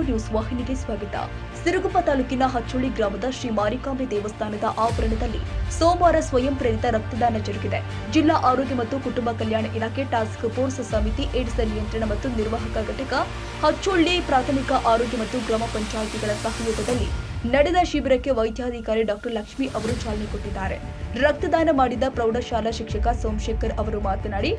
Twenty news ವಾಹಿನಿಗೆ ಸ್ವಾಗತ. ಸಿರುಗುಪ್ಪ ತಾಲೂಕಿನ ಹಚ್ಚೋಳಿ ಗ್ರಾಮದ ಶ್ರೀ ಮಾರಿಕಾಂಬೆ ದೇವಸ್ಥಾನದ ಆವರಣದಲ್ಲಿ ಸೋಮವಾರ ಸ್ವಯಂ ಪ್ರೇರಿತ ರಕ್ತದಾನ ಜರುಗಿದೆ. ಜಿಲ್ಲಾ ಆರೋಗ್ಯ ಮತ್ತು ಕುಟುಂಬ ಕಲ್ಯಾಣ ಇಲಾಖೆ ಟಾಸ್ಕ್ ಫೋರ್ಸ್ ಸಮಿತಿ ಏಡ್ಸ್ ನಿಯಂತ್ರಣ ಮತ್ತು ನಿರ್ವಾಹಕ ಘಟಕ ಹಚ್ಚೋಳ್ಳಿ ಪ್ರಾಥಮಿಕ ಆರೋಗ್ಯ ಮತ್ತು ಗ್ರಾಮ ಪಂಚಾಯಿತಿಗಳ ಸಹಯೋಗದಲ್ಲಿ ನಡೆದ ಶಿಬಿರಕ್ಕೆ ವೈದ್ಯಾಧಿಕಾರಿ ಡಾಕ್ಟರ್ ಲಕ್ಷ್ಮಿ ಅವರು ಚಾಲನೆ ಕೊಟ್ಟಿದ್ದಾರೆ. ರಕ್ತದಾನ ಮಾಡಿದ ಪ್ರೌಢಶಾಲಾ ಶಿಕ್ಷಕ ಸೋಮಶೇಖರ್ ಅವರು ಮಾತನಾಡಿ,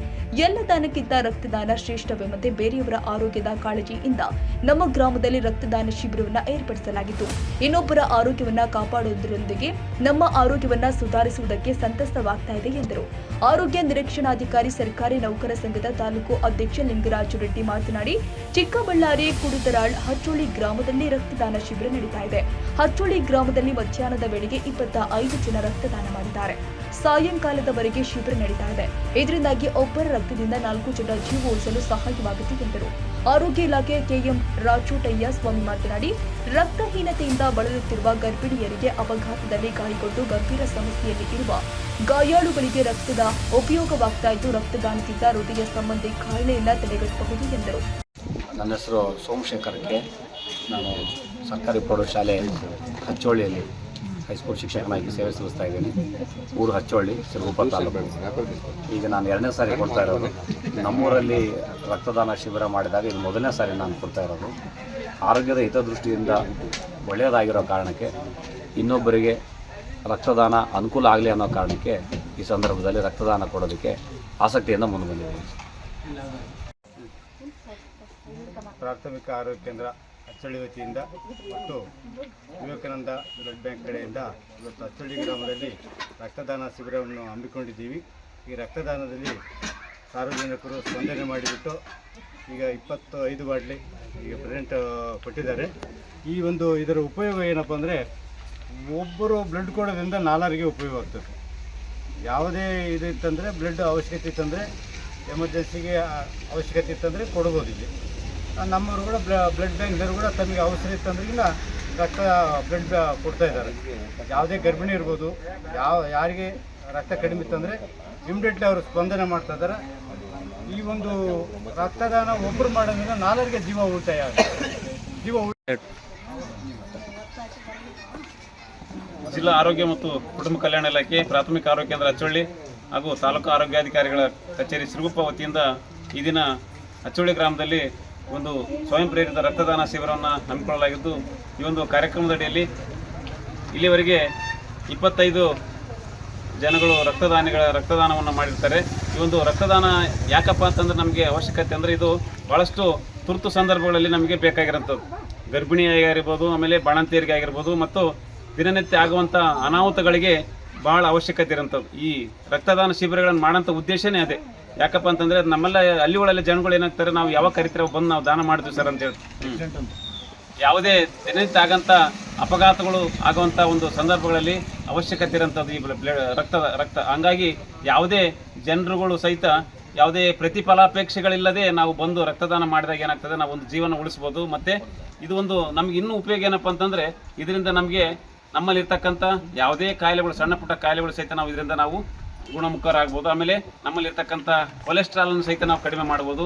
ಎಲ್ಲ ದಾನಕ್ಕಿಂತ ರಕ್ತದಾನ ಶ್ರೇಷ್ಠವೆಂಬಂತೆ ಬೇರೆಯವರ ಆರೋಗ್ಯದ ಕಾಳಜಿಯಿಂದ ನಮ್ಮ ಗ್ರಾಮದಲ್ಲಿ ರಕ್ತದಾನ ಶಿಬಿರವನ್ನ ಏರ್ಪಡಿಸಲಾಗಿತ್ತು. ಇನ್ನೊಬ್ಬರ ಆರೋಗ್ಯವನ್ನ ಕಾಪಾಡುವುದರೊಂದಿಗೆ ನಮ್ಮ ಆರೋಗ್ಯವನ್ನ ಸುಧಾರಿಸುವುದಕ್ಕೆ ಸಂತಸವಾಗ್ತಾ ಇದೆ ಎಂದರು. ಆರೋಗ್ಯ ನಿರೀಕ್ಷಣಾಧಿಕಾರಿ ಸರ್ಕಾರಿ ನೌಕರ ಸಂಘದ ತಾಲೂಕು ಅಧ್ಯಕ್ಷ ಲಿಂಗರಾಜು ರೆಡ್ಡಿ ಮಾತನಾಡಿ, ಚಿಕ್ಕಬಳ್ಳಾರಿ ಕುಡುದರಾಳ್ ಹಚ್ಚೋಳಿ ಗ್ರಾಮದಲ್ಲಿ ರಕ್ತದಾನ ಶಿಬಿರ ನಡೀತಾ ಇದೆ. ಹಚ್ಚೋಳಿ ಗ್ರಾಮದಲ್ಲಿ ಮಧ್ಯಾಹ್ನದ ವೇಳೆಗೆ ಇಪ್ಪತ್ತ ಐದು ಜನ ರಕ್ತದಾನ ಮಾಡಿದ್ದಾರೆ. ಸಾಯಂಕಾಲದವರೆಗೆ ಶಿಬಿರ ನಡೀತಾ ಇದೆ. ಇದರಿಂದಾಗಿ ಒಬ್ಬರ ರಕ್ತದಿಂದ ನಾಲ್ಕು ಜನ ಜೀವ ಉಳಿಸಲು ಸಹಾಯವಾಗುತ್ತೆ ಎಂದರು. ಆರೋಗ್ಯ ಇಲಾಖೆ ಕೆಎಂ ರಾಚೂಟಯ್ಯ ಸ್ವಾಮಿ ಮಾತನಾಡಿ, ರಕ್ತಹೀನತೆಯಿಂದ ಬಳಲುತ್ತಿರುವ ಗರ್ಭಿಣಿಯರಿಗೆ ಅಪಘಾತದಲ್ಲಿ ಗಾಯಗೊಂಡು ಗಂಭೀರ ಸಮಸ್ಯೆಯಲ್ಲಿ ಇರುವ ಗಾಯಾಳುಗಳಿಗೆ ರಕ್ತದ ಉಪಯೋಗವಾಗ್ತಾ ಇದ್ದು, ರಕ್ತದಾನದಿಂದ ಹೃದಯ ಸಂಬಂಧಿ ಕಾಯಿಲೆಯನ್ನ ತಡೆಗಟ್ಟಬಹುದು ಎಂದರು. ನನ್ನ ಹೆಸರು ಸೋಮಶೇಖರ್ಗೆ ನಾನು ಸರ್ಕಾರಿ ಪ್ರೌಢಶಾಲೆ ಹಚ್ಚೋಳಿಯಲ್ಲಿ ಹೈಸ್ಕೂಲ್ ಶಿಕ್ಷಕನಾಗಿ ಸೇವೆ ಸಲ್ಲಿಸ್ತಾ ಇದ್ದೀನಿ. ಊರು ಹಚ್ಚೋಳ್ಳಿ ಸಿರುಗುಪ್ಪ ತಾಲೂಕು. ಈಗ ನಾನು ಎರಡನೇ ಸಾರಿ ಕೊಡ್ತಾ ಇರೋದು. ನಮ್ಮೂರಲ್ಲಿ ರಕ್ತದಾನ ಶಿಬಿರ ಮಾಡಿದಾಗ ಇದು ಮೊದಲನೇ ಸಾರಿ ನಾನು ಕೊಡ್ತಾ ಇರೋದು. ಆರೋಗ್ಯದ ಹಿತದೃಷ್ಟಿಯಿಂದ ಒಳ್ಳೆಯದಾಗಿರೋ ಕಾರಣಕ್ಕೆ ಇನ್ನೊಬ್ಬರಿಗೆ ರಕ್ತದಾನ ಅನುಕೂಲ ಆಗಲಿ ಅನ್ನೋ ಕಾರಣಕ್ಕೆ ಈ ಸಂದರ್ಭದಲ್ಲಿ ರಕ್ತದಾನ ಕೊಡೋದಕ್ಕೆ ಆಸಕ್ತಿಯಿಂದ ಮುಂದೆ ಬಂದಿದ್ದೀನಿ. ಪ್ರಾಥಮಿಕ ಆರೋಗ್ಯ ಕೇಂದ್ರ ಅಚ್ಚಳ್ಳಿ ವತಿಯಿಂದ ಮತ್ತು ವಿವೇಕಾನಂದ ಬ್ಲಡ್ ಬ್ಯಾಂಕ್ ಕಡೆಯಿಂದ ಇವತ್ತು ಅಚ್ಚಳ್ಳಿ ಗ್ರಾಮದಲ್ಲಿ ರಕ್ತದಾನ ಶಿಬಿರವನ್ನು ಹಮ್ಮಿಕೊಂಡಿದ್ದೀವಿ. ಈ ರಕ್ತದಾನದಲ್ಲಿ ಸಾರ್ವಜನಿಕರು ಸ್ಪಂದನೆ ಮಾಡಿಬಿಟ್ಟು ಈಗ ಇಪ್ಪತ್ತು ಐದು ಬಾಟ್ಲಿ ಈಗ ಪ್ರೆಸೆಂಟ್ ಕೊಟ್ಟಿದ್ದಾರೆ. ಈ ಒಂದು ಇದರ ಉಪಯೋಗ ಏನಪ್ಪ ಅಂದರೆ ಒಬ್ಬರು ಬ್ಲಡ್ ಕೊಡೋದ್ರಿಂದ ನಾಲ್ವರಿಗೆ ಉಪಯೋಗ ಆಗ್ತದೆ. ಯಾವುದೇ ಇದು ಇತ್ತಂದರೆ ಬ್ಲಡ್ ಅವಶ್ಯಕತೆ ಇತ್ತಂದರೆ ಎಮರ್ಜೆನ್ಸಿಗೆ ಅವಶ್ಯಕತೆ ಇತ್ತಂದರೆ ಕೊಡ್ಬೋದು ಇಲ್ಲಿ. ನಮ್ಮವರು ಕೂಡ ಬ್ಲಡ್ ಬ್ಯಾಂಕ್ದವರು ಕೂಡ ತಮಗೆ ಅವಸರ ಇತ್ತಂದ್ರಿಗಿನ ರಕ್ತ ಬ್ಲಡ್ ಕೊಡ್ತಾ ಇದ್ದಾರೆ. ಯಾವುದೇ ಗರ್ಭಿಣಿ ಇರ್ಬೋದು, ಯಾವ ಯಾರಿಗೆ ರಕ್ತ ಕಡಿಮೆ ಇತ್ತಂದರೆ ಇಮಿಡಿಯೇಟ್ಲಿ ಅವರು ಸ್ಪಂದನೆ ಮಾಡ್ತಾ ಇದ್ದಾರೆ. ಈ ಒಂದು ರಕ್ತದಾನ ಒಬ್ಬರು ಮಾಡೋದ್ರಿಂದ ನಾಲ್ವರಿಗೆ ಜೀವ ಉಳಿತಾಯ ಜೀವ ಜಿಲ್ಲಾ ಆರೋಗ್ಯ ಮತ್ತು ಕುಟುಂಬ ಕಲ್ಯಾಣ ಇಲಾಖೆ, ಪ್ರಾಥಮಿಕ ಆರೋಗ್ಯ ಕೇಂದ್ರ ಅಚ್ಚೊಳ್ಳಿ ಹಾಗೂ ತಾಲೂಕು ಆರೋಗ್ಯಾಧಿಕಾರಿಗಳ ಕಚೇರಿ ಸಿರುಗುಪ್ಪ ವತಿಯಿಂದ ಈ ದಿನ ಅಚ್ಚೊಳ್ಳಿ ಗ್ರಾಮದಲ್ಲಿ ಒಂದು ಸ್ವಯಂ ಪ್ರೇರಿತ ರಕ್ತದಾನ ಶಿಬಿರವನ್ನು ಹಮ್ಮಿಕೊಳ್ಳಲಾಗಿದ್ದು, ಈ ಒಂದು ಕಾರ್ಯಕ್ರಮದಡಿಯಲ್ಲಿ ಇಲ್ಲಿವರೆಗೆ ಇಪ್ಪತ್ತೈದು ಜನಗಳು ರಕ್ತದಾನಿಗಳ ರಕ್ತದಾನವನ್ನು ಮಾಡಿರ್ತಾರೆ. ಈ ಒಂದು ರಕ್ತದಾನ ಯಾಕಪ್ಪ ಅಂತಂದ್ರೆ ನಮಗೆ ಅವಶ್ಯಕತೆ ಅಂದರೆ ಇದು ಭಾಳಷ್ಟು ತುರ್ತು ಸಂದರ್ಭಗಳಲ್ಲಿ ನಮಗೆ ಬೇಕಾಗಿರೋಂಥದ್ದು. ಗರ್ಭಿಣಿಯಾಗಿರ್ಬೋದು ಆಮೇಲೆ ಬಾಣಂತಿಯರಿಗೆ ಆಗಿರ್ಬೋದು ಮತ್ತು ದಿನನಿತ್ಯ ಆಗುವಂಥ ಅನಾಹುತಗಳಿಗೆ ಭಾಳ ಅವಶ್ಯಕತೆ ಇರೋಂಥದ್ದು. ಈ ರಕ್ತದಾನ ಶಿಬಿರಗಳನ್ನು ಮಾಡೋಂಥ ಉದ್ದೇಶನೇ ಅದೇ. ಯಾಕಪ್ಪ ಅಂತಂದ್ರೆ ನಮ್ಮೆಲ್ಲ ಒಳಗೆ ಜನಗಳು ಏನಾಗ್ತಾರೆ, ನಾವು ಯಾವಾಗ ಕರಿತೀರ ಬಂದು ನಾವು ದಾನ ಮಾಡ್ತೀವಿ ಸರ್ ಅಂತ ಹೇಳಿ ಯಾವುದೇ ದಿನನಿತ್ಯ ಆಗಂತ ಅಪಘಾತಗಳು ಆಗುವಂತ ಒಂದು ಸಂದರ್ಭಗಳಲ್ಲಿ ಅವಶ್ಯಕತೆ ಇರೋಂಥದ್ದು ಈ ಬ್ಲ- ರಕ್ತ ರಕ್ತ. ಹಂಗಾಗಿ ಯಾವುದೇ ಜನರುಗಳು ಸಹಿತ ಯಾವುದೇ ಪ್ರತಿಫಲಾಪೇಕ್ಷೆಗಳಿಲ್ಲದೆ ನಾವು ಬಂದು ರಕ್ತದಾನ ಮಾಡಿದಾಗ ಏನಾಗ್ತದೆ, ನಾವು ಒಂದು ಜೀವನ ಉಳಿಸ್ಬೋದು. ಮತ್ತು ಇದು ಒಂದು ನಮ್ಗೆ ಇನ್ನೂ ಉಪಯೋಗ ಏನಪ್ಪ ಅಂತಂದರೆ ಇದರಿಂದ ನಮಗೆ ನಮ್ಮಲ್ಲಿರ್ತಕ್ಕಂಥ ಯಾವುದೇ ಕಾಯಿಲೆಗಳು, ಸಣ್ಣ ಪುಟ್ಟ ಕಾಯಿಲೆಗಳು ಸಹಿತ ನಾವು ಇದರಿಂದ ನಾವು ಗುಣಮುಖರಾಗ್ಬೋದು. ಆಮೇಲೆ ನಮ್ಮಲ್ಲಿರ್ತಕ್ಕಂಥ ಕೊಲೆಸ್ಟ್ರಾಲನ್ನು ಸಹಿತ ನಾವು ಕಡಿಮೆ ಮಾಡ್ಬೋದು.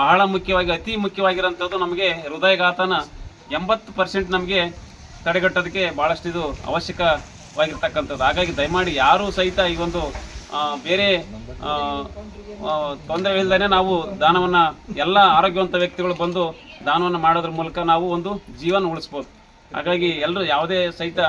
ಬಹಳ ಮುಖ್ಯವಾಗಿ, ಅತಿ ಮುಖ್ಯವಾಗಿರೋಂಥದ್ದು ನಮಗೆ ಹೃದಯಘಾತನ ಎಂಬತ್ತು ಪರ್ಸೆಂಟ್ ನಮಗೆ ತಡೆಗಟ್ಟೋದಕ್ಕೆ ಭಾಳಷ್ಟು ಇದು ಅವಶ್ಯಕವಾಗಿರ್ತಕ್ಕಂಥದ್ದು. ಹಾಗಾಗಿ ದಯಮಾಡಿ ಯಾರೂ ಸಹಿತ ಈ ಒಂದು ಬೇರೆ ತೊಂದರೆ ನಾವು ದಾನವನ್ನು, ಎಲ್ಲ ಆರೋಗ್ಯವಂತ ವ್ಯಕ್ತಿಗಳು ಬಂದು ದಾನವನ್ನು ಮಾಡೋದ್ರ ಮೂಲಕ ನಾವು ಒಂದು ಜೀವನ ಉಳಿಸ್ಬೋದು. ಹಾಗಾಗಿ ಎಲ್ಲರೂ ಯಾವುದೇ ಸಹಿತ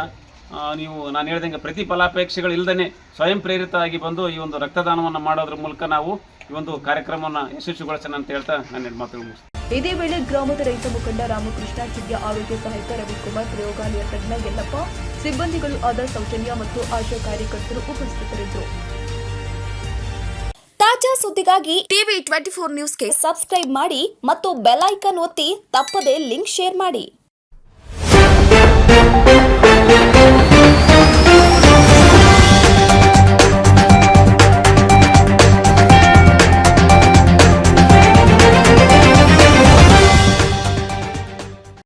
ನೀವು ನಾನು ಹೇಳ್ದಂಗೆ ಪ್ರತಿ ಫಲಾಪೇಕ್ಷೆಗಳಿಲ್ಲದೇ ಸ್ವಯಂ ಪ್ರೇರಿತವಾಗಿ ಬಂದು ಈ ಒಂದು ರಕ್ತದಾನವನ್ನು ಮಾಡೋದ್ರ ಮೂಲಕ ನಾವು ಈ ಒಂದು ಕಾರ್ಯಕ್ರಮವನ್ನು ಯಶಸ್ವಿಗೊಳಿಸೋಣ ಅಂತ ಹೇಳ್ತಾ ನಾನು ಮುಗಿಸ್ತೀನಿ. ಇದೇ ವೇಳೆ ಗ್ರಾಮದ ರೈತ ಮುಖಂಡ ರಾಮಕೃಷ್ಣ ಹಿರಿಯ ಆರೋಗ್ಯ ಸಹಾಯಕ ರವಿಕುಮಾರ್ ಪ್ರಯೋಗಾಲಯ ತಜ್ಞ ಯಲ್ಲಪ್ಪ, ಸಿಬ್ಬಂದಿಗಳು ಆದ ಸೌಜನ್ಯ ಮತ್ತು ಆಶಾ ಕಾರ್ಯಕರ್ತರು ಉಪಸ್ಥಿತರಿದ್ದರು. ತಾಜಾ ಸುದ್ದಿಗಾಗಿ ಟಿವಿ ಟ್ವೆಂಟಿ ಫೋರ್ ನ್ಯೂಸ್ಗೆ ಸಬ್ಸ್ಕ್ರೈಬ್ ಮಾಡಿ ಮತ್ತು ಬೆಲ್ ಐಕನ್ ಒತ್ತಿ ತಪ್ಪದೇ ಲಿಂಕ್ ಶೇರ್ ಮಾಡಿ. Thank you.